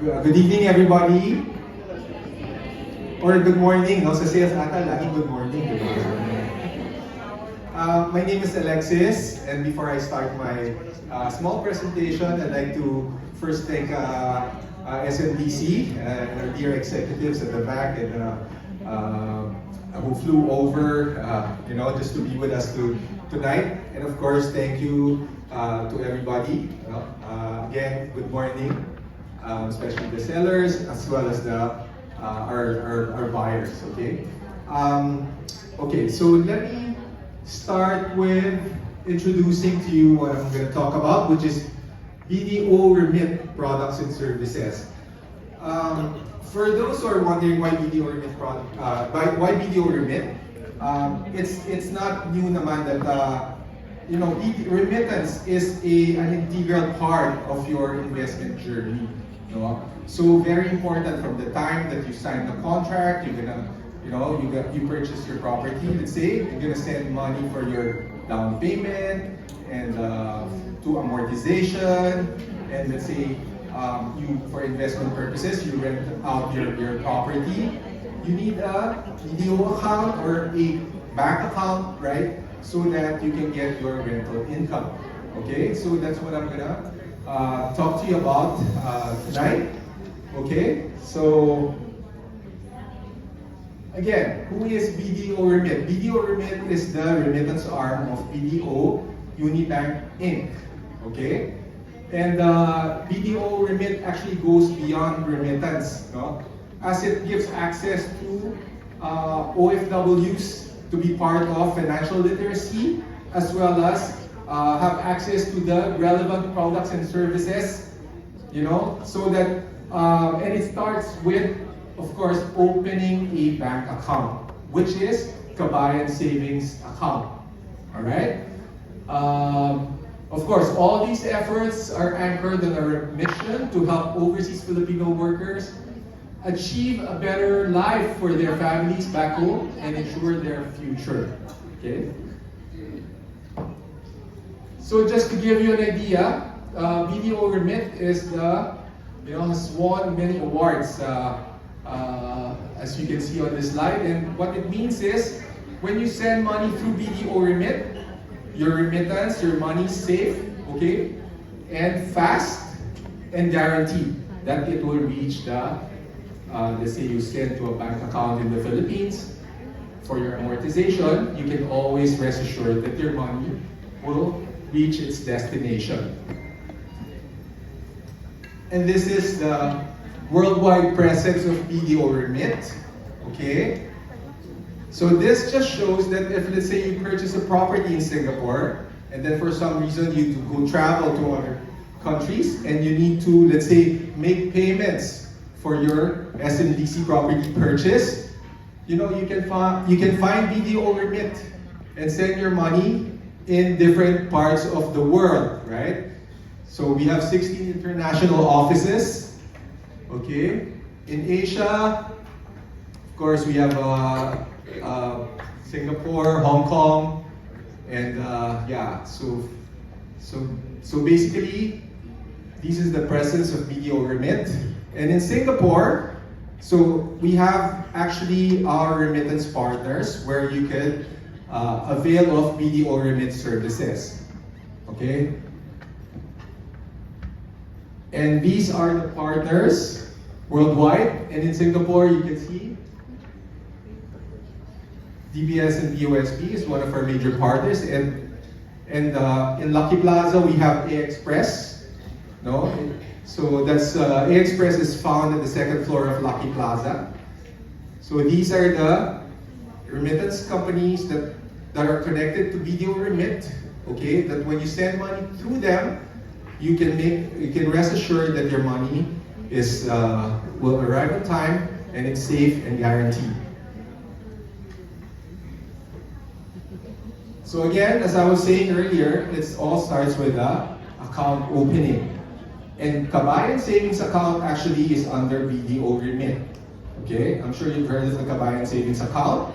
Good evening, everybody. Or good morning. No? Sa sales ata, laging good morning. di ba? Uh, my name is Alexis, and before I start my uh, small presentation, I'd like to first thank uh, uh, SMDC uh, our dear executives at the back and uh, uh, who flew over, uh, you know, just to be with us to, tonight. And of course, thank you uh, to everybody. Uh, again, good morning, um, especially the sellers as well as the uh, our, our, our buyers. Okay. Um, okay. So let me start with introducing to you what I'm going to talk about, which is BDO remit products and services. Um, for those who are wondering why BDO remit product, uh, why, BDO remit, um, it's it's not new naman that uh, you know remittance is a an integral part of your investment journey. No? So very important from the time that you sign the contract, you're gonna you know, you got, you purchase your property, let's say, you're gonna send money for your down payment and uh, to amortization, and let's say um, you, for investment purposes, you rent out your, your property. You need a BDO account or a bank account, right? So that you can get your rental income. Okay, so that's what I'm gonna uh, talk to you about uh, tonight. Okay, so Again, who is BDO Remit? BDO Remit is the remittance arm of BDO Unibank Inc. Okay? And uh, BDO Remit actually goes beyond remittance, no? as it gives access to uh, OFWs to be part of financial literacy, as well as uh, have access to the relevant products and services, you know, so that, uh, and it starts with of course, opening a bank account, which is Kabayan Savings Account. All right? Um, of course, all these efforts are anchored on our mission to help overseas Filipino workers achieve a better life for their families back home and ensure their future. Okay? So just to give you an idea, uh, BDO Remit is the, you know, has won many awards. Uh, uh, as you can see on this slide. And what it means is, when you send money through BDO Remit, your remittance, your money is safe, okay, and fast and guaranteed that it will reach the, uh, let's say you send to a bank account in the Philippines for your amortization, you can always rest assured that your money will reach its destination. And this is the worldwide presence of BDO Remit. Okay? So this just shows that if let's say you purchase a property in Singapore and then for some reason you go travel to other countries and you need to let's say make payments for your SMDC property purchase, you know you can find you can find BDO Remit and send your money in different parts of the world, right? So we have 16 international offices Okay, in Asia, of course, we have uh, uh, Singapore, Hong Kong, and uh, yeah. So, so, so basically, this is the presence of BDO Remit, and in Singapore, so we have actually our remittance partners where you can uh, avail of BDO Remit services. Okay. And these are the partners worldwide. And in Singapore, you can see DBS and DOSB is one of our major partners. And, and uh, in Lucky Plaza, we have A Express. No? So that's uh, A Express is found at the second floor of Lucky Plaza. So these are the remittance companies that, that are connected to BDO Remit. Okay, that when you send money through them, you can make you can rest assured that your money is uh, will arrive on time and it's safe and guaranteed. So again, as I was saying earlier, it all starts with the account opening. And Kabayan Savings Account actually is under BDO Remit. Okay, I'm sure you've heard of the Kabayan Savings Account.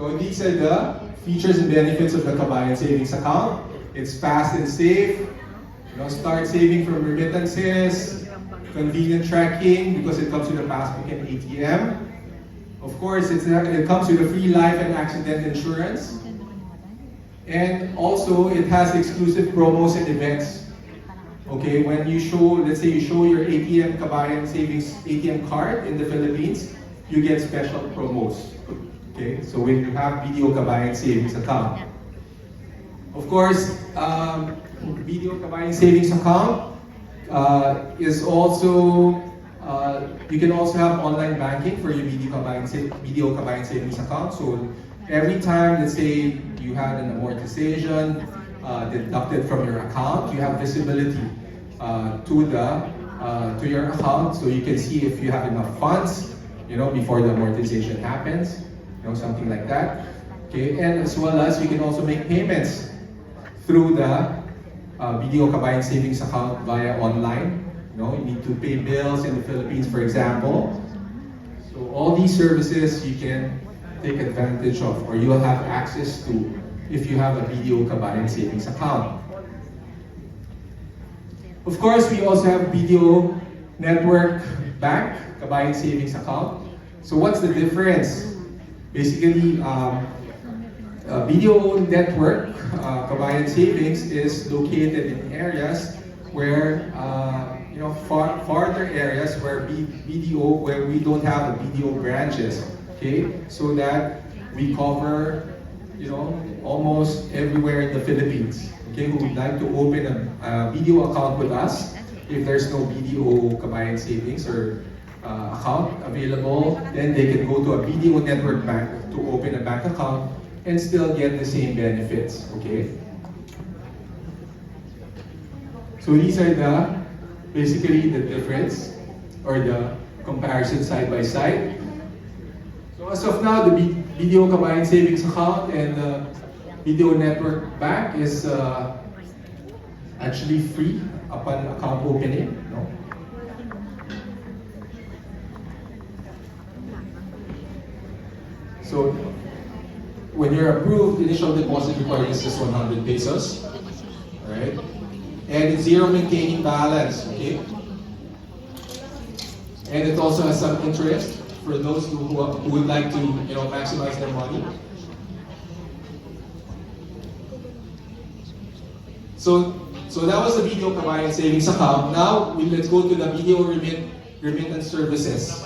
So these are the features and benefits of the Kabayan Savings Account. It's fast and safe. You know, start saving from remittances, convenient tracking because it comes with a passbook and ATM. Of course, it comes with a free life and accident insurance. And also, it has exclusive promos and events. Okay, when you show, let's say you show your ATM Kabayan Savings ATM card in the Philippines, you get special promos. Okay, so when you have Video Kabayan Savings account. Of course, um, Video Kabayan Savings account uh, is also, uh, you can also have online banking for your Video Kabayan, Video Kabayan Savings account. So every time, let's say you had an amortization uh, deducted from your account, you have visibility uh, to the uh, to your account, so you can see if you have enough funds, you know, before the amortization happens, you know, something like that. Okay, and as well as you can also make payments through the uh, Video Kabayan Savings account via online. You know, you need to pay bills in the Philippines, for example. So all these services you can take advantage of, or you will have access to if you have a Video Kabayan Savings account. Of course, we also have Video Network Bank Kabayan Savings account. So what's the difference? Basically, um, uh, Video Network uh, Savings is located in areas where uh, you know far farther areas where B- BDO where we don't have a BDO branches. Okay, so that we cover you know almost everywhere in the Philippines. Okay, who would like to open a, a BDO account with us? If there's no BDO Kabayan Savings or uh, account available, then they can go to a BDO network bank to open a bank account and still get the same benefits. Okay. So these are the basically the difference or the comparison side by side. So as of now, the BDO Kabayan Savings Account and the BDO Network Bank is uh, actually free upon account opening. So when you're approved, initial deposit required is just 100 pesos. right? And it's zero maintaining balance, okay? And it also has some interest for those who, who, who would like to, you know, maximize their money. So, so that was the video Kabayan savings account. Now, we, let's go to the video remit, remittance services.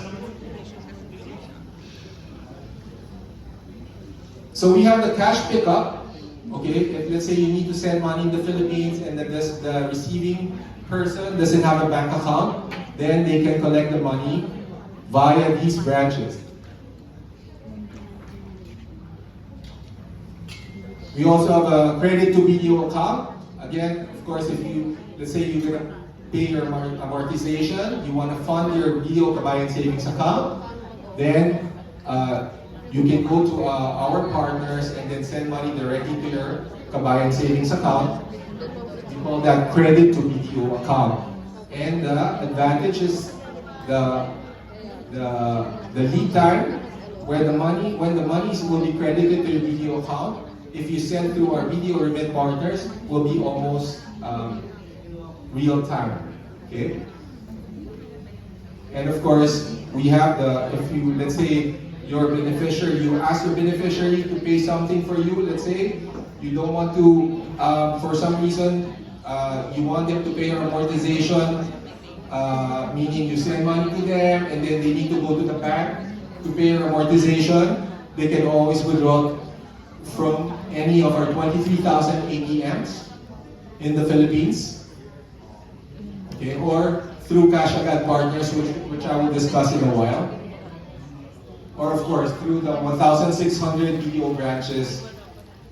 So we have the cash pickup. Okay, if let's say you need to send money in the Philippines and the, the receiving person doesn't have a bank account, then they can collect the money via these branches. We also have a credit to video account. Again, of course, if you, let's say you're gonna pay your amortization, you wanna fund your video kabayan savings account, then uh, you can go to uh, our partners and then send money directly to your kabayan savings account. We call that credit to video account. And the advantage is the, the, the lead time where the money, when the monies will be credited to your video account, if you send through our video remit partners, will be almost um, real time. Okay? And of course, we have the, if you, let's say, your beneficiary, you ask your beneficiary to pay something for you, let's say, you don't want to, uh, for some reason, uh, you want them to pay your amortization, uh, meaning you send money to them and then they need to go to the bank to pay your amortization, they can always withdraw from any of our 23,000 ATMs in the Philippines. Okay, or through Cash Agad partners, which, which I will discuss in a while. Or of course, through the 1,600 BDO branches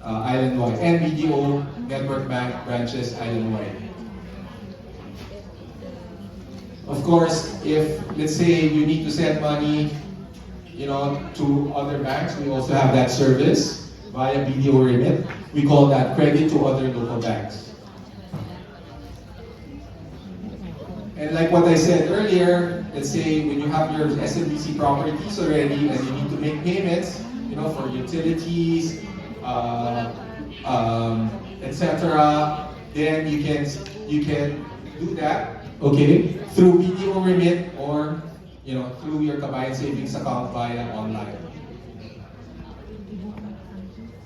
uh, island-wide and BDO Network Bank branches island-wide. Of course, if, let's say, you need to send money, you know, to other banks, we also have that service via BDO remit. We call that credit to other local banks. And like what I said earlier, let's say when you have your SMBC properties already and you need to make payments, you know, for utilities, uh, um, etc., then you can you can do that, okay, through video remit or you know through your Kabayan savings account via online.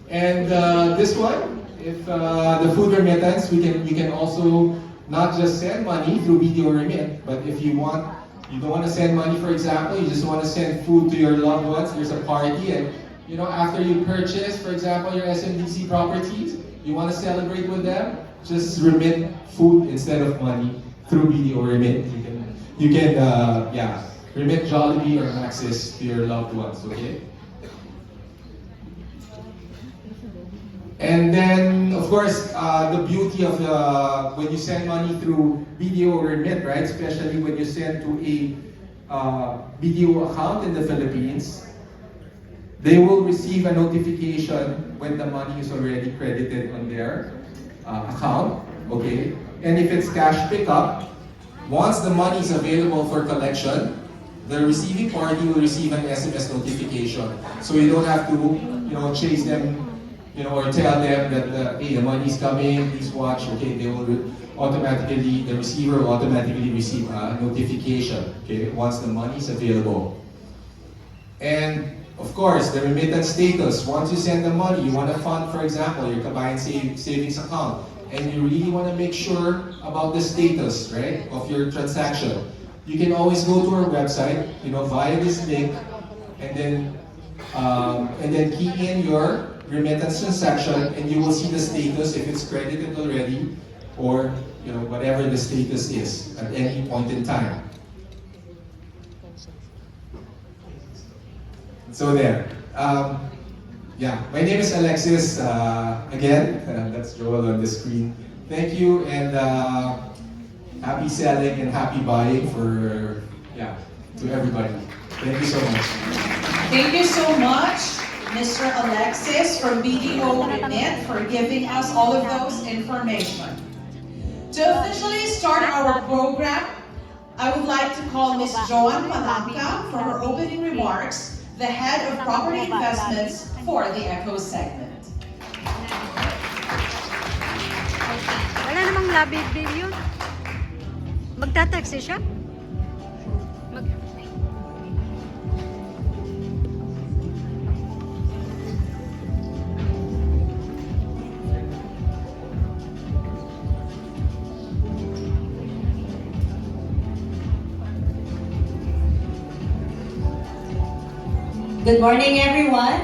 And uh, this one, if uh, the food remittance, we can we can also not just send money through video remit, but if you want, you don't want to send money, for example, you just want to send food to your loved ones. There's a party, and you know after you purchase, for example, your SMDC properties, you want to celebrate with them, just remit food instead of money through video remit. You can you can uh, yeah remit Jollibee or Maxis to your loved ones. Okay. And then, of course, uh, the beauty of the when you send money through video remit, right? Especially when you send to a uh, video account in the Philippines, they will receive a notification when the money is already credited on their uh, account. Okay, and if it's cash pickup, once the money is available for collection, the receiving party will receive an SMS notification. So you don't have to, you know, chase them you know, or tell them that uh, hey, the money's coming, please watch. Okay, they will automatically, the receiver will automatically receive a notification. Okay, once the money is available. And of course, the remittance status. Once you send the money, you want to fund, for example, your combined save, savings account, and you really want to make sure about the status, right, of your transaction. You can always go to our website, you know, via this link, and then um, and then key in your remittance transaction and you will see the status if it's credited already or you know whatever the status is at any point in time. So there. Um, yeah, my name is Alexis. Uh, again, uh, that's Joel on the screen. Thank you and uh, happy selling and happy buying for yeah to everybody. Thank you so much. Thank you so much, Mr. Alexis from BDO Remit for giving us all of those information. To officially start our program, I would like to call Ms. Joanne Palanca for her opening remarks, the head of property investments for the Echo segment. Wala namang labi bill yun. Siya? Good morning, everyone.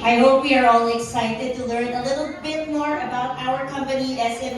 I hope we are all excited to learn a little bit more about our company, SMD.